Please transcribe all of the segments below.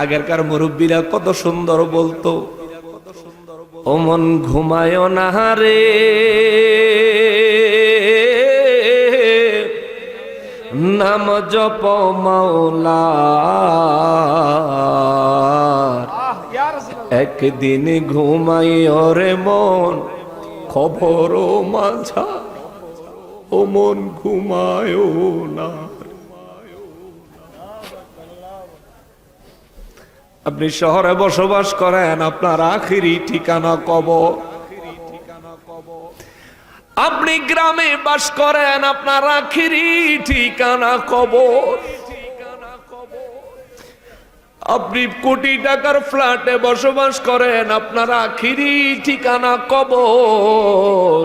আগেরকার মুরব্বীরা কত সুন্দর বলতো অমন ঘুমায় না রে। নাম জপ মাওলা। একদিন ঘুমাই রে মন খবর মাঝা, ও মন ঘুমায় না আপনি শহরে বসবাস করেন, আপনার আখিরি ঠিকানা কব। আপনি গ্রামে বাস করেন, আপনার আখিরি ঠিকানা কবর আপনি কোটি টাকার ফ্ল্যাটে বসবাস করেন, আপনার আখিরি ঠিকানা কবর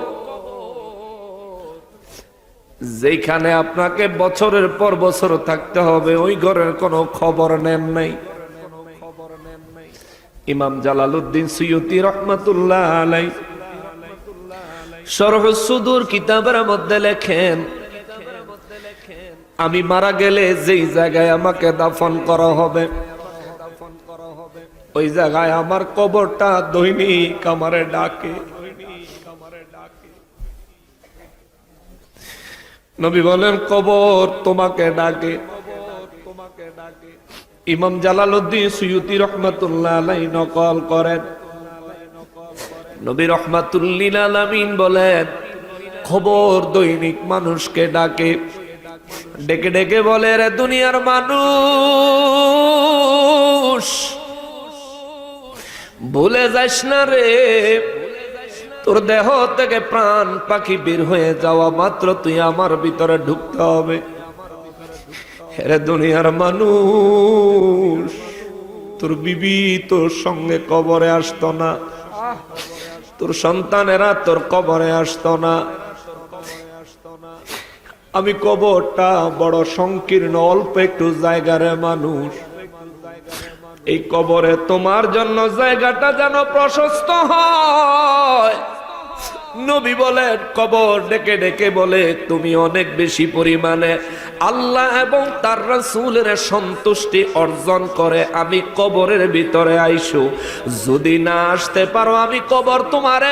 যেখানে আপনাকে বছরের পর বছর থাকতে হবে, ওই ঘরের কোনো খবর নেন নাই। ইমাম জালালউদ্দিন সুয়ুতি রহমাতুল্লাহ আলাই। সরহ সুদূর কিতাবের মধ্যে লেখেন, আমি মারা গেলে যেই জায়গায় আমাকে দাফন করা হবে, ওই জায়গায় আমার কবরটা দৈনিক আমারে ডাকে। নবী বলেন, কবর তোমাকে ডাকে। ইমাম জালালউদ্দিন সুয়ুতি রহমাতুল্লাহ আলাই নকল করেন। নবী রহমাতুল্লিল আলামিন বলেন, খবর দৈনিক মানুষকে ডাকে। ডেকে ডেকে বলে, রে দুনিয়ার মানুষ, ভুলে যাস না রে। তোর দেহ থেকে প্রাণ পাখি বের হয়ে যাওয়া মাত্র তুই আমার ভিতরে ঢুকতে হবে। রে দুনিয়ার মানুষ, তোর বিবি তোর সঙ্গে কবরে আসত না। তোর সন্তানেরা তোর কবরে আসত না। আমি কবরটা বড় সংকীর্ণ, অল্প একটু জায়গার মানুষ। এই কবরে তোমার জন্য জায়গাটা যেন প্রশস্ত হয়। নবী বলেন, কবর ডেকে ডেকে বলে, তুমি অনেক বেশি পরিমাণে আল্লাহ এবং তার রাসূলের সন্তুষ্টি অর্জন করে। আমি কবরের ভিতরে আইসু। যদি না আসতে পারো, আমি কবর তোমারে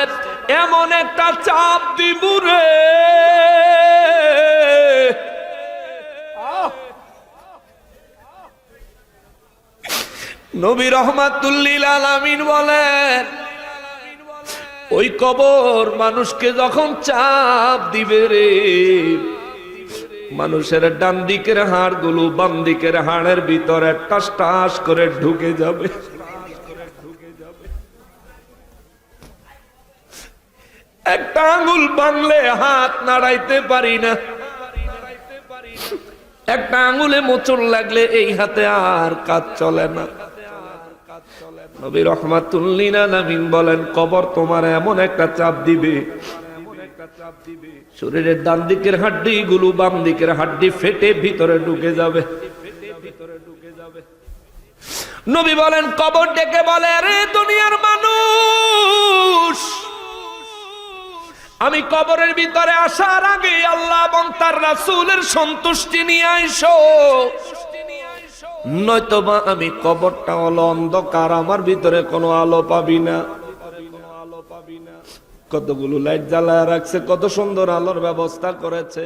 এমন একটা চাপ দিব রে। নবী রহমাতুল্লিল আলামিন বলেন ওই কবর মানুষকে যখন চাপ দিবে রে, মানুষের ডান দিকের হাড়গুলো বাম দিকের হাড়ের ভিতরে টাস টাস করে ঢুকে যাবে। একটা আঙুল বাংলে হাত নাড়াইতে পারি না। একটা আঙুলে মোচড় লাগলে এই হাতে আর কাজ চলে না। নবী রহমাতুল্লিন আলামিন বলেন, কবর তোমার এমন একটা চাপ দিবে। শরীরের ডান দিকের হাড্ডি, গুলো বাম দিকের হাড্ডি ফেটে ভিতরে ঢুকে যাবে। নবী বলেন, কবর ডেকে বলে, আরে দুনিয়ার মানুষ, আমি কবরের ভিতরে আসার আগে আল্লাহ এবং তার রাসূলের সন্তুষ্টি নিয়ে আইসো। নয়তোবা আমি কবরটা হলো অন্ধকার, আমার ভিতরে কোনো আলো পাবি না। কতগুলো লাইট জ্বালায় রাখছে, কত সুন্দর আলোর ব্যবস্থা করেছে।